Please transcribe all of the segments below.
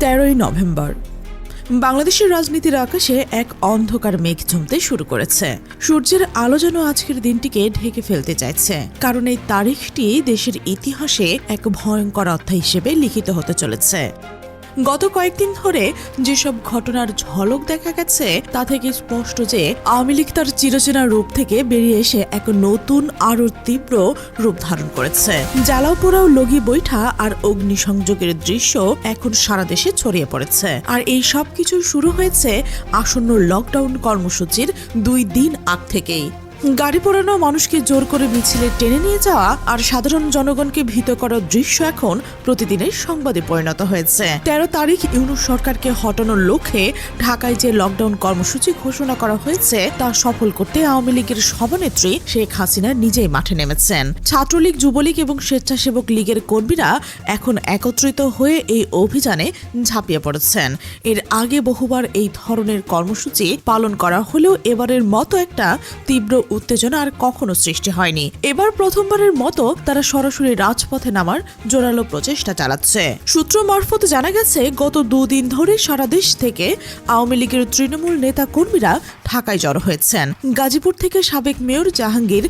তেরোই নভেম্বর। বাংলাদেশের রাজনীতির আকাশে এক অন্ধকার মেঘ জমতে শুরু করেছে। সূর্যের আলো যেন আজকের দিনটিকে ঢেকে ফেলতে চাইছে। কারণ এই তারিখটি দেশের ইতিহাসে এক ভয়ঙ্কর অধ্যায় হিসেবে লিখিত হতে চলেছে। গত কয়েকদিন ধরে যেসব ঘটনার ঝলক দেখা গেছে, তা থেকে স্পষ্ট যে আওয়ামী লীগ তার চিরচেনা রূপ থেকে বেরিয়ে এসে এক নতুন আরও তীব্র রূপ ধারণ করেছে। জ্বালাও পোড়াও লগি বৈঠা আর অগ্নিসংযোগের দৃশ্য এখন সারা দেশে ছড়িয়ে পড়েছে। আর এই সব কিছু শুরু হয়েছে আসন্ন লকডাউন কর্মসূচির দুই দিন আগ থেকেই। গাড়ি পোড়ানো মানুষকে জোর করে মিছিলে টেনে নিয়ে যাওয়া আর সাধারণ জনগণকে ভীত করার দৃশ্য এখন প্রতিদিনের সংবাদে পরিণত হয়েছে। তেরো তারিখ ইউনুস সরকারকে হটানোর লক্ষ্যে ঢাকায় যে লকডাউন কর্মসূচি ঘোষণা করা হয়েছে, তা সফল করতে আওয়ামী লীগের সভানেত্রী শেখ হাসিনা নিজেই মাঠে নেমেছেন। ছাত্রলীগ, যুবলীগ এবং স্বেচ্ছাসেবক লীগের কর্মীরা এখন একত্রিত হয়ে এই অভিযানে ঝাঁপিয়ে পড়েছেন। এর আগে বহুবার এই ধরনের কর্মসূচি পালন করা হলেও এবারের মতো একটা তীব্র উত্তেজনা আর কখনো সৃষ্টি হয়নি। এবার প্রথমবারের মতো তারা সরাসরি রাজপথে নামার জোরালো প্রচেষ্টা চালাচ্ছে। সূত্র মারফত জানা গেছে, গত দুদিন ধরে সারা দেশ থেকে আওয়ামী লীগের তৃণমূল নেতা কর্মীরা ঢাকায় জড়ো হয়েছেন। গাজীপুর থেকে সাবেক মেয়র জাহাঙ্গীর,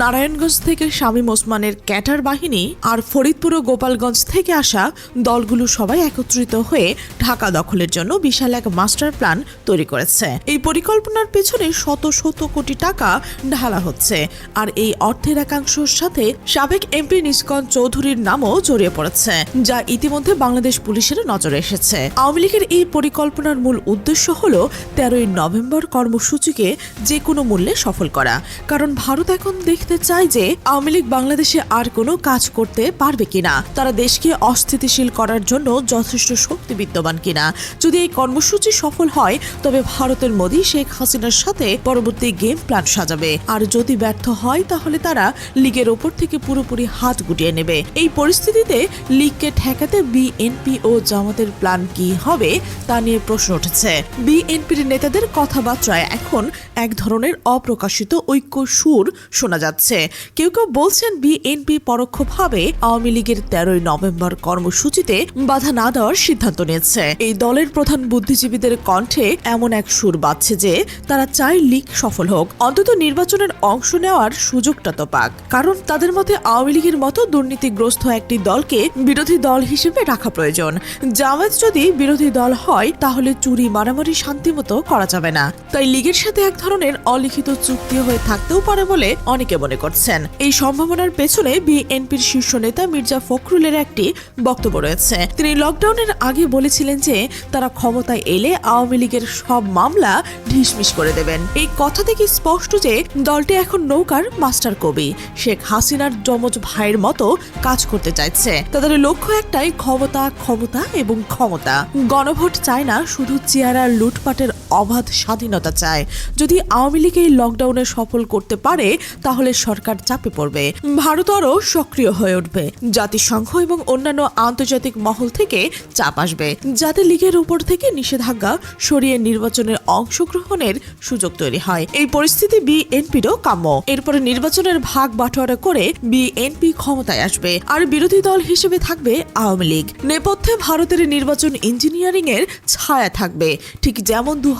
নারায়ণগঞ্জ থেকে শামীম ওসমানের ক্যাটার বাহিনী আর ফরিদপুর ও গোপালগঞ্জ থেকে আসা দলগুলো সবাই একত্রিত হয়ে ঢাকা দখলের জন্য বিশাল এক মাস্টার প্ল্যান তৈরি করেছে। এই পরিকল্পনার পেছনে শত শত কোটি টাকা ঢালা হচ্ছে। আর এই অর্থের একাংশের সাথে সাবেক এমপি নিষ্কন চৌধুরীর নামও জড়িয়ে পড়েছে, যা ইতিমধ্যে বাংলাদেশ পুলিশের নজরে এসেছে। আওয়ামী লীগের এই পরিকল্পনার মূল উদ্দেশ্য হল তেরোই নভেম্বর কর্মসূচিকে যে কোনো মূল্যে সফল করা। কারণ ভারত এখন দেখতে চায় যে আওয়ামী লীগ বাংলাদেশে আর কোনো কাজ করতে পারবে কিনা, তারা দেশকে অস্থিতিশীল করার জন্য যথেষ্ট শক্তি বিদ্যমান কিনা। যদি এই কর্মসূচি সফল হয়, তবে ভারতের মোদী শেখ হাসিনার সাথে পরবর্তী গেম প্ল্যান সাজাবে। আর যদি ব্যর্থ হয়, তাহলে তারা লীগের ওপর থেকে পুরোপুরি হাত গুটিয়ে নেবে। এই পরিস্থিতিতে লীগকে ঠেকাতে বিএনপি ও জামাতের প্ল্যান কি হবে, তা নিয়ে প্রশ্ন উঠেছে। বিএনপির নেতাদের কথাবার্তায় এখন এক ধরনের অপ্রকাশিত ঐক্য সুর শোনা যাচ্ছে। কেউ কেউ বলছেন বিএনপি পরোক্ষভাবে আওয়ামী লীগের তেরোই নভেম্বর কর্মসূচিতে বাধা না দেওয়ার সিদ্ধান্ত নিয়েছে। এই দলের প্রধান বুদ্ধিজীবীদের কণ্ঠে এমন এক সুর বাজছে যে, তারা চায় লীগ সফল হোক। অন্তত নির্বাচনের অংশ নেওয়ার সুযোগটা তো পাক। কারণ তাদের মতে আওয়ামী লীগের মতো দুর্নীতিগ্রস্ত একটি দলকে বিরোধী দল হিসেবে রাখা প্রয়োজন। জামায়াত যদি বিরোধী দল হয়, তাহলে চুরি, মারামারি শান্তিমতো করা যাবে না। তাই লীগের সাথে এক ধরনের অলিখিত চুক্তি হয়ে থাকতেও পারে বলে অনেকে মনে করছেন। এই সম্ভাবনার পেছনে বিএনপির শীর্ষ নেতা মির্জা ফখরুলের একটি বক্তব্য রয়েছে। তিনি লকডাউনের আগে বলেছিলেন যে, তারা ক্ষমতায় এলে আওয়ামী লীগের সব মামলা ঢিসমিস করে দেবেন। এই কথা থেকে স্পষ্ট যে দলটি এখন নৌকার মাস্টার কবি। শেখ হাসিনার যমজ ভাইয়ের মতো কাজ করতে চাইছে। তাদের লক্ষ্য একটাই, ক্ষমতা ক্ষমতা এবং ক্ষমতা। গণভোট চায় না শুধু চেয়ারা লুটপাটের অবাধ স্বাধীনতা চায়। যদি আওয়ামী লীগ এই লকডাউনে সফল করতে পারে, তাহলে সরকার চাপে পড়বে। ভারত আরও সক্রিয় হয়ে উঠবে। জাতিসংঘ এবং অন্যান্য আন্তর্জাতিক মহল থেকে চাপ আসবে। যাতে লীগের উপর থেকে নিষেধাজ্ঞা সরিয়ে নির্বাচনের অংশগ্রহণের সুযোগ তৈরি হয়। এই পরিস্থিতি বিএনপিরও কাম্য। এরপরে নির্বাচনের ভাগ বাটোয়ারা করে বিএনপি ক্ষমতায় আসবে। আর বিরোধী দল হিসেবে থাকবে আওয়ামী লীগ। নেপথ্যে ভারতের নির্বাচন ইঞ্জিনিয়ারিং এর ছায়া থাকবে। ঠিক যেমন দু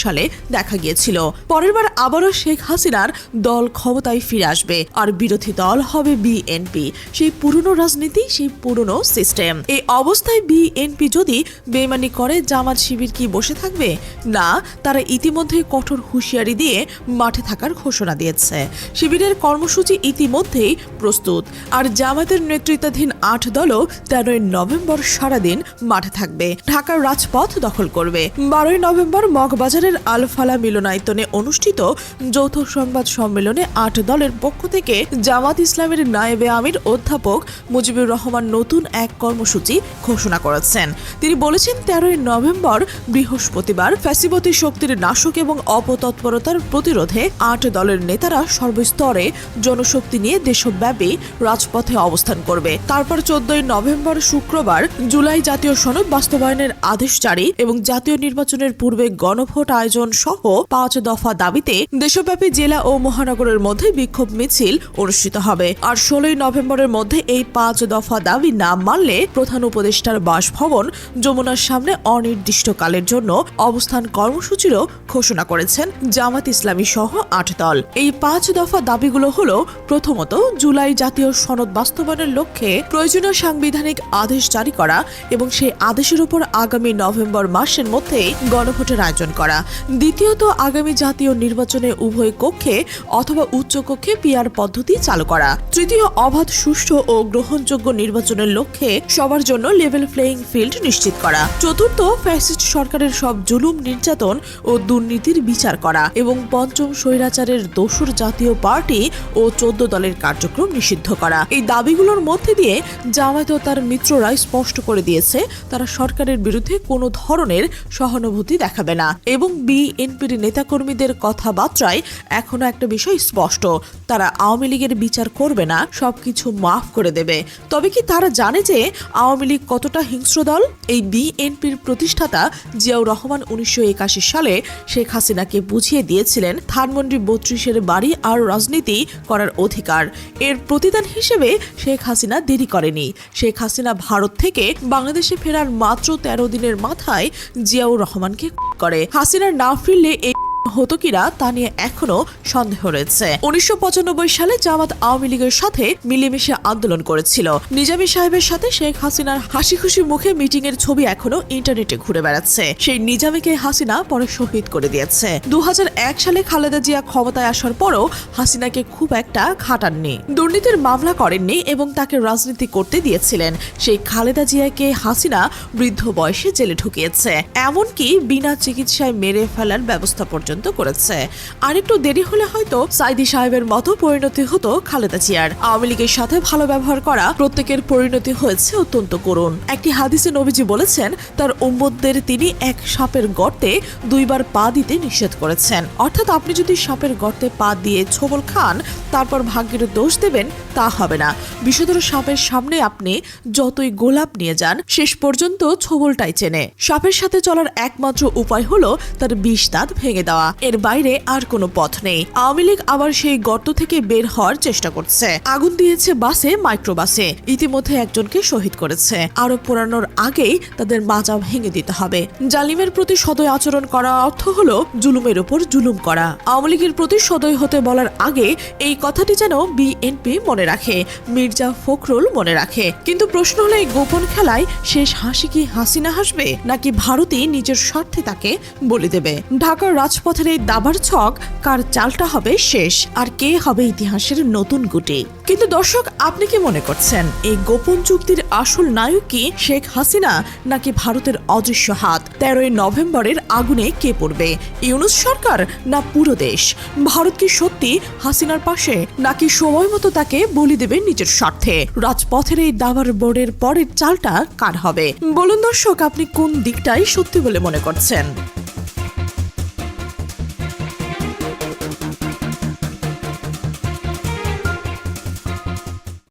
সালে দেখা গিয়েছিল। পরের বার আবারও শেখ হাসিনার দল ক্ষমতায় ফিরে আসবে আর বিরোধী দল হবে বিএনপি। সেই পুরনো রাজনীতি, সেই পুরনো সিস্টেম। এই অবস্থায় বিএনপি যদি বেমানি করে, জামাত শিবির কি বসে থাকবে? না, তারা ইতিমধ্যে কঠোর হুঁশিয়ারি দিয়ে মাঠে থাকার ঘোষণা দিয়েছে। শিবিরের কর্মসূচি ইতিমধ্যেই প্রস্তুত। আর জামাতের নেতৃত্বাধীন আট দলও তেরোই নভেম্বর সারাদিন মাঠে থাকবে। ঢাকার রাজপথ দখল করবে। বারোই নভেম্বর মগবাজারের আলফালা মিলনায়তনে অনুষ্ঠিত যৌথ সংবাদ সম্মেলনে আট দলের পক্ষ থেকে জামাত ইসলামের নায়েবে আমির অধ্যাপক মুজিবুর রহমান নতুন এক কর্মসূচি ঘোষণা করেছেন। তিনি বলেছেন, তেরোই নভেম্বর বৃহস্পতিবার ফ্যাসিবতী শক্তির নাশক এবং অপতৎপরতার প্রতিরোধে আট দলের নেতারা সর্বস্তরে জনশক্তি নিয়ে দেশব্যাপী রাজপথে অবস্থান করবে। তারপর চোদ্দই নভেম্বর শুক্রবার জুলাই জাতীয় সনদ বাস্তবায়নের আদেশ জারি এবং জাতীয় নির্বাচনের পূর্বে গণভোট আয়োজন সহ পাঁচ দফা দাবিতে দেশব্যাপী জেলা ও মহানগরের মধ্যে বিক্ষোভ মিছিল অনুষ্ঠিত হবে। আর ষোলোই নভেম্বরের মধ্যে এই পাঁচ দফা দাবি না মানলে প্রধান উপদেষ্টার বাসভবন যমুনার সামনে অনির্দিষ্টকালের জন্য অবস্থান কর্মসূচিরও ঘোষণা করেছেন জামাত ইসলামী সহ আট দল। এই পাঁচ দফা দাবিগুলো হলো, প্রথমত, জুলাই জাতীয় সনদ বাস্তবায়নের লক্ষ্যে প্রয়োজনীয় সাংবিধানিক আদেশ জারি করা এবং সেই আদেশের উপর আগামী নভেম্বর মাসের মধ্যে গণভোটের আয়োজন করা। দ্বিতীয়ত, আগামী জাতীয় নির্বাচনে উভয় কক্ষে অথবা উচ্চ কক্ষে পিআর পদ্ধতি চালু করা। তৃতীয়, অবাধ, সুষ্ঠু ও গ্রহণযোগ্য নির্বাচনের লক্ষ্যে সবার জন্য লেভেল প্লেয়িং ফিল্ড নিশ্চিত করা। চতুর্থ ফ্যাসিস্ট সরকারের সব জুলুম, নির্যাতন ও দুর্নীতির বিচার করা এবং পঞ্চম স্বৈরাচারের দোসর জাতীয় পার্টি ও চোদ্দ দলের কার্যক্রম নিষিদ্ধ করা। এই দাবিগুলোর মধ্যে দিয়ে জামায়াত তার মিত্ররা স্পষ্ট করে দিয়েছে, তারা সরকারের বিরুদ্ধে কোনো ধরনের সহানুভূতি দেখাবে না। এবং বিএনপির নেতাকর্মীদের কথাবার্তায় এখনও একটা বিষয় স্পষ্ট। তারা আওয়ামী লীগের বিচার করবে না, সবকিছু মাফ করে দেবে। তবে কি তারা জানে যে আওয়ামী লীগ কতটা হিংস্র দল? এই বিএনপির প্রতিষ্ঠাতা জিয়াউর রহমান উনিশশো একাশি সালে শেখ হাসিনাকে বুঝিয়ে দিয়েছিলেন, ধানমন্ডি বত্রিশের বাড়ি আর রাজনীতি করার অধিকার। এর প্রতিদান হিসেবে শেখ হাসিনা দেরি করেনি। শেখ হাসিনা ভারত থেকে বাংলাদেশে ফেরার মাত্র তেরো দিনের মাথায় জিয়াউর রহমানকে করে। হাসিনার না ফিরলে এই হতো কিনা তা নিয়ে এখনও সন্দেহ রয়েছে। উনিশশো সালে জামাত আওয়ামী লীগের সাথে মিলেমিশে আন্দোলন করেছিল। নিজামী সাহেবের সাথে শেখ হাসিনার হাসি খুশি মুখে মিটিং এর ছবি এখনও ইন্টারনেটে ঘুরে বেড়াচ্ছে। সেই নিজামীকে হাসিনা পরে শহীদ করে দিয়েছে। দু সালে খালেদা জিয়া ক্ষমতায় আসার পরও হাসিনাকে খুব একটা খাটাননি। দুর্নীতির মামলা করেননি এবং তাকে রাজনীতি করতে দিয়েছিলেন। সেই খালেদা জিয়াকে হাসিনা বৃদ্ধ বয়সে জেলে ঢুকিয়েছে। এমনকি বিনা চিকিৎসায় মেরে ফেলার ব্যবস্থা পর্যন্ত করেছে। আর একটু দেরি হলে হয়তো সাইদি সাহেবের মতো পরিণতি হতো খালেদা জিয়ার। আওয়ামী লীগের সাথে ভালো ব্যবহার করা প্রত্যেকের পরিণতি হয়েছে অত্যন্ত করুণ। একটি হাদিসে নবীজি বলেছেন, তার উম্মতদের তিনি এক সাপের গর্তে দুইবার পা দিতে নিষেধ করেছেন। অর্থাৎ আপনি যদি সাপের গর্তে পা দিয়ে ছোবল খান, তারপর ভাগ্যের দোষ দেবেন, তা হবে না। বিষধর সাপের সামনে আপনি যতই গোলাপ নিয়ে যান, শেষ পর্যন্ত ছোবলটাই চেনে। সাপের সাথে চলার একমাত্র উপায় হলো তার বিষ দাঁত ভেঙে দেওয়া। এর বাইরে আর কোনো পথ নেই। আওয়ামী লীগ আবার সেই গর্ত থেকে বের হওয়ার চেষ্টা করছে। আগুন দিয়েছে বাসে, মাইক্রোবাসে। ইতিমধ্যে একজনকে শহীদ করেছে। আরও পোড়ানোর আগেই তাদের মাজা ভেঙে দিতে হবে। জালিমের প্রতি সদয় আচরণ করা অর্থ হলো জুলুমের উপর জুলুম করা। আওয়ামী লীগের প্রতি সদয় হতে বলার আগে এই কথাটি যেন বিএনপি মনে রাখে, মির্জা ফখরুল মনে রাখে। কিন্তু প্রশ্ন হলো, এই গোপন খেলায় শেষ হাসি কি হাসিনা হাসবে, নাকি ভারতই নিজের স্বার্থে তাকে বলে দেবে? ঢাকার রাজপথের এই দাবার ছক, কার চালটা হবে শেষ, আর কে হবে ইতিহাসের নতুন গুটি। কিন্তু দর্শক, আপনি কি মনে করছেন, এই গোপন চুক্তির আসল নায়ক কি শেখ হাসিনা, নাকি ভারতের অদৃশ্য হাত? তেরোই নভেম্বরের আগুনে কে পড়বে, ইউনুস সরকার না পুরো দেশ? ভারত কি সত্যি হাসিনার পাশে, নাকি সময় মতো তাকে বলি দেবে নিজের স্বার্থে? রাজপথের এই দাবার বোর্ডের পরের চালটা কার হবে? বলুন দর্শক, আপনি কোন দিকটাই সত্যি বলে মনে করছেন?